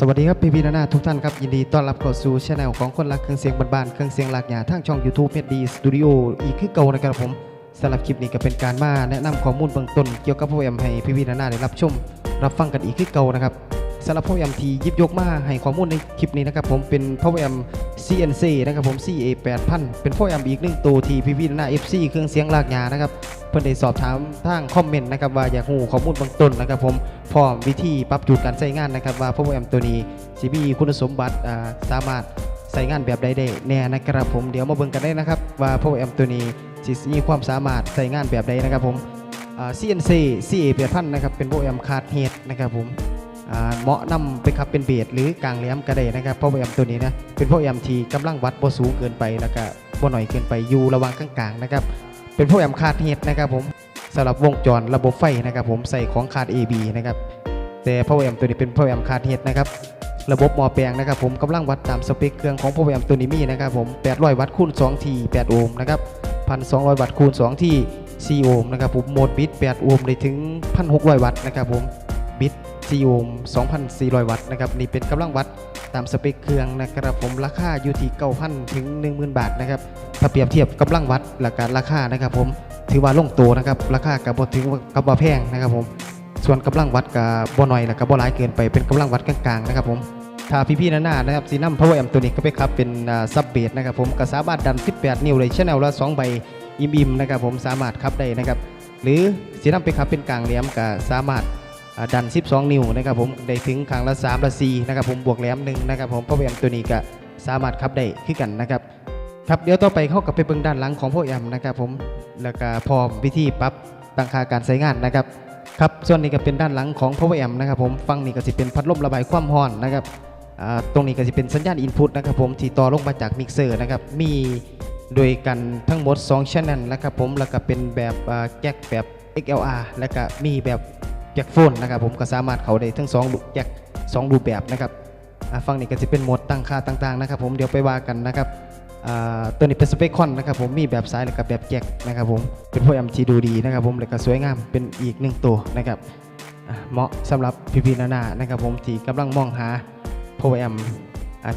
สวัสดีครับพี่พี่นานาทุกท่านครับ ยินดีต้อนรับเข้าสู่ช่องของคนรักเครื่องเสียงบ้านๆเครื่องเสียงหลากหยาทางช่อง YouTube เมดดีสตูดิโออีกคือเก่านะครับผมสำหรับคลิปนี้ก็เป็นการมาแนะนำข้อมูลเบื้องต้นเกี่ยวกับโปรแกรมให้พี่พี่นานาได้รับชม รับฟังกันอีกคือเก่านะครับ สำหรับโปรแกรมทียิบยกมาให้ข้อมูลในคลิปนี้นะครับผมเป็นโปรแกรม CNC นะครับผม CA 8000เป็นโปรแกรมอีกหนึ่งตัวที่พี่พี่นานา FC เครื่องเสียงลากยานะครับเพื่อนได้สอบถามทางคอมเมนต์นะครับว่าอยากรู้ข้อมูลบื้องต้นนะครับผมพร้อมวิธีปรับจูนการใช้งานนะครับว่าโปรแกรมตัวนี้สิมีคุณสมบัติสามารถใช้งานแบบใดได้แน่นะครับผมเดี๋ยวมาเบิ่งกันได้นะครับว่าโปรแกรมตัวนี้สิมีความสามารถใช้งานแบบใดนะครับผม CNC CA 8000นะครับเป็นโปรแกรมคาดเฮดนะครับผม เหมาะนำไปขับเป็นเบสหรือกลางแหลมก็ได้นะครับโปรแกรมตัวนี้นะเป็นโปรแกรมที่กำลังวัดบ่สูงเกินไปแล้วก็บ่หน่อยเกินไปอยู่ระว่างกลางๆนะครับเป็นโปรแกรมคาดเฮดนะครับผมสำหรับวงจรระบบไฟนะครับผมใส่ของคาด AB นะครับแต่โปรแกรมตัวนี้เป็นโปรแกรมคาดเฮดนะครับระบบมอแปลงนะครับผมกำลังวัดตามสเปคเครื่องของโปรแกรมตัวนี้มีนะครับผม800วัตต์คูณ2ที8โอห์มนะครับ1,200วัตต์คูณ2ที4โอห์มนะครับผมโหมดบิต8โอห์มได้ถึง 1,600 วัตต์นะครับผมบิต 4โอห์ม2,400 วัตต์นะครับนี่เป็นกำลังวัดตามสเปคเครื่องนะครับผมราคาอยู่ที่9,000ถึง10,000 บาทนะครับถ้าเปรียบเทียบกำลังวัดหลักการราคานะครับผมถือว่าลงตัวนะครับราคากับบถึงกับบ่แพงนะครับผมส่วนกำลังวัดกับบ่หน่อยและกับบ่หลายเกินไปเป็นกำลังวัดกลางๆนะครับผมถ้าพี่ๆหนานานะครับสีน้ำ power amp ตัวนี้ก็ไปครับเป็นซับเบสนะครับผมก็สามารถดัน 18 นิ้วเลยชแนลละ2ใบอิ่มๆนะครับผมสามารถขับได้นะครับหรือสีน้ำไปขับเป็นกลางแหลี่ยมก็สามารถ ดัน 12 นิ้วนะครับผมได้ถึงครั้งละ3ละ4นะครับผมบวกแหลมหนึ่งนะครับผม power amp ตัวนี้ก็สามารถขับได้คือกันนะครับครับเดี๋ยวต่อไปเข้ากับไปเบิ่งด้านหลังของพวกแอมนะครับผมแล้วก็พร้อมวิธีปรับตั้งค่าการใช้งานนะครับครับส่วนนี้ก็เป็นด้านหลังของ Power Amp นะครับผมฟังนี่ก็จะเป็นพัดลมระบายความร้อนนะครับอ่าตรงนี้ก็จะเป็นสัญญาณอินพุตนะครับผมที่ต่อลงมาจากมิกเซอร์นะครับมีโดยกันทั้งหมด2 channel นะครับผมแล้วก็เป็นแบบแจ็คแบบ XLR แล้วก็มีแบบ แจ็คโฟนนะครับผมก็สามารถเขาได้ทั้ง2รูแจ็คสองรูปแบบนะครับฟังนี่ก็จะเป็นโหมดตั้งค่าต่างๆนะครับผมเดี๋ยวไปว่ากันนะครับตัวนี้เป็นสเปคคอนนะครับผมมีแบบซ้ายและกับแบบแจ็คนะครับผมเป็นพวกแอมทีดูดีนะครับผมและก็สวยงามเป็นอีกหนึ่งตัวนะครับเหมาะสำหรับพี่ๆนานานะครับผมที่กำลังมองหาพวกแอม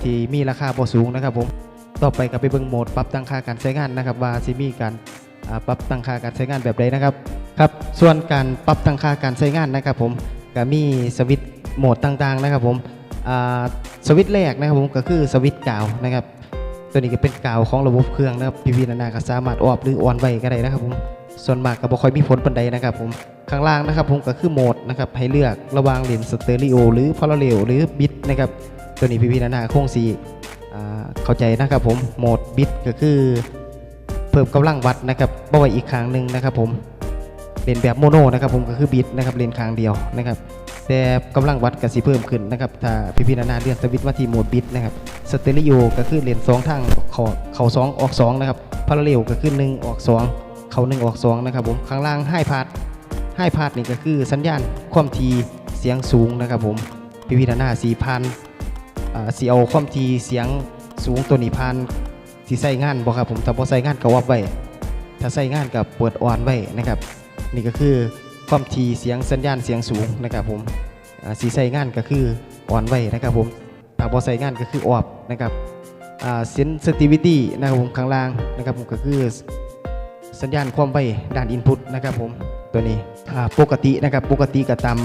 ที่มีราคาพอสูงนะครับผมต่อไปก็ไปเบิ่งโหมดปรับตั้งค่าการใช้งานนะครับว่าซิมีการปรับตั้งค่าการใช้งานแบบใดนะครับ ครับส่วนการปรับตั้งค่าการใช้งานนะครับผมก็มีสวิตช์โหมดต่างๆนะครับผมสวิตช์แรกนะครับผมก็คือสวิตช์กาวนะครับ ตัวนี้ก็เป็นกาวของระบบเครื่องนะครับพี่ๆนานาก็สามารถออบหรือออนไว้ก็ได้นะครับผมส่วนมากก็บ่ค่อยมีผลปันใดนะครับผมข้างล่างนะครับผมก็คือโหมดนะครับให้เลือกระหว่างเลนสเตอริโอหรือพาราเรลหรือบิตนะครับตัวนี้พี่ๆนานาคงสี่เข้าใจนะครับผมโหมดบิตก็คือเพิ่มกำลังวัดนะครับบ่ไว้อีกครั้งหนึ่งนะครับผม เลนแบบโมโนนะครับผมก็คือบิตนะครับเลนครั้งเดียวนะครับแต่กำลังวัดก็สิเพิ่มขึ้นนะครับถ้าพี่พี่นานาเลือกสวิตช์มาที่โหมดบิตนะครับสเตอริโอก็คือเลนสองทางเขาเขาสองออกสองนะครับพาราเรลก็คือหนึ่งออกสองเขาหนึ่งออกสองนะครับผมข้างล่างให้พาดให้พาดนี่ก็คือสัญญาณความทีเสียงสูงนะครับผมพี่พี่นานาสี่พันอ่าสีเอาความทีเสียงสูงตัวนี้พันที่ใส่งานบ่ครับผมถ้าบ่ใส่งานก็วับไว้ถ้าใส่งานกับเปิดออนไว้นะครับ นี่ก็คือความทีเสียงสัญญาณเสียงสูงนะครับผมสีใส่งานก็คืออ่อนไว้นะครับผมถ้าพอใส่งานก็คือออฟนะครับเซนซิทิวิตี้นะครับผมข้างล่างนะครับผมก็คือสัญญาณความไวด้านอินพุตนะครับผมตัวนี้ปกตินะครับปกติก็ตาม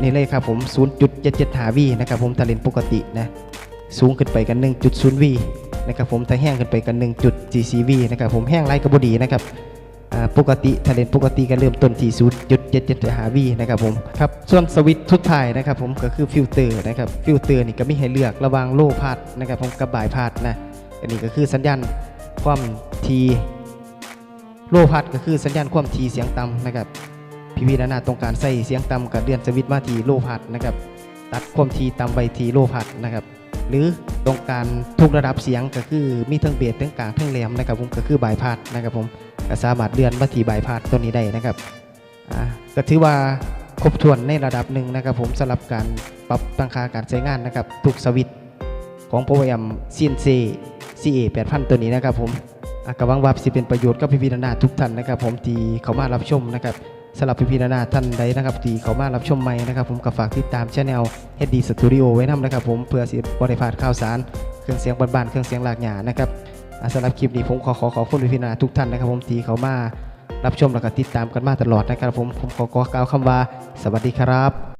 นี่เลยครับผม0.77หาวีนะครับผมถ้าเล่นปกตินะสูงขึ้นไปกัน1.0วีนะครับผมถ้าแห้งขึ้นไปกัน1.44วีนะครับผมแห้งไรก็บดีนะครับ ปกติถ้าเล่นปกติก็เริ่มต้นที่0.77หาวีนะครับผมครับส่วนสวิตช์ทุดท้ายนะครับผมก็คือฟิลเตอร์นะครับฟิลเตอร์นี่ก็มีให้เลือกระหว่างโลพาดนะครับผมกับบายพาดนะอันนี้ก็คือสัญญาณความทีโลพาดก็คือสัญญาณความทีเสียงต่ำนะครับพี่วีนานาต้องการใส่เสียงต่ำกับเดือนสวิตช์มาทีโลพาดนะครับตัดความทีต่ำไปทีโลพาดนะครับหรือต้องการทุกระดับเสียงก็คือมีทั้งเบสทั้งกลางทั้งแหลมนะครับผมก็คือบายพาดนะครับผม ก็สามารถเลื่อนมาที่บายพาดตัวนี้ได้นะครับก็ถือว่าครบถ้วนในระดับหนึ่งนะครับ ผมสำหรับการปรับตั้งค่าการใช้งานนะครับ ทุกสวิตของ p o w e r m CNC CA 8000 ตัวนี้นะครับผมอะกหวังว่าสิเป็นประโยชน์กับพี่พินานาทุกท่านนะครับ ผมที่เข้ามารับชมนะครับสำหรับพี่ๆนานาท่านใดนะครับ ที่เขามารับชมใหม่นะครับ ผมก็ฝากติดตามช anel HD Studio ไว้นำนะครับ ผมเพื่อสิบริพาดข่าวสาร เครื่องเสียงบ้านๆเครื่องเสียงหลากหยานะครับ สำหรับคลิปนี้ผมขอขอขอบคุณพี่นานาทุกท่านนะครับผมที่เขามารับชมและก็ติดตามกันมาตลอดนะครับผมผมขอขอกล่าวคำว่า สวัสดีครับ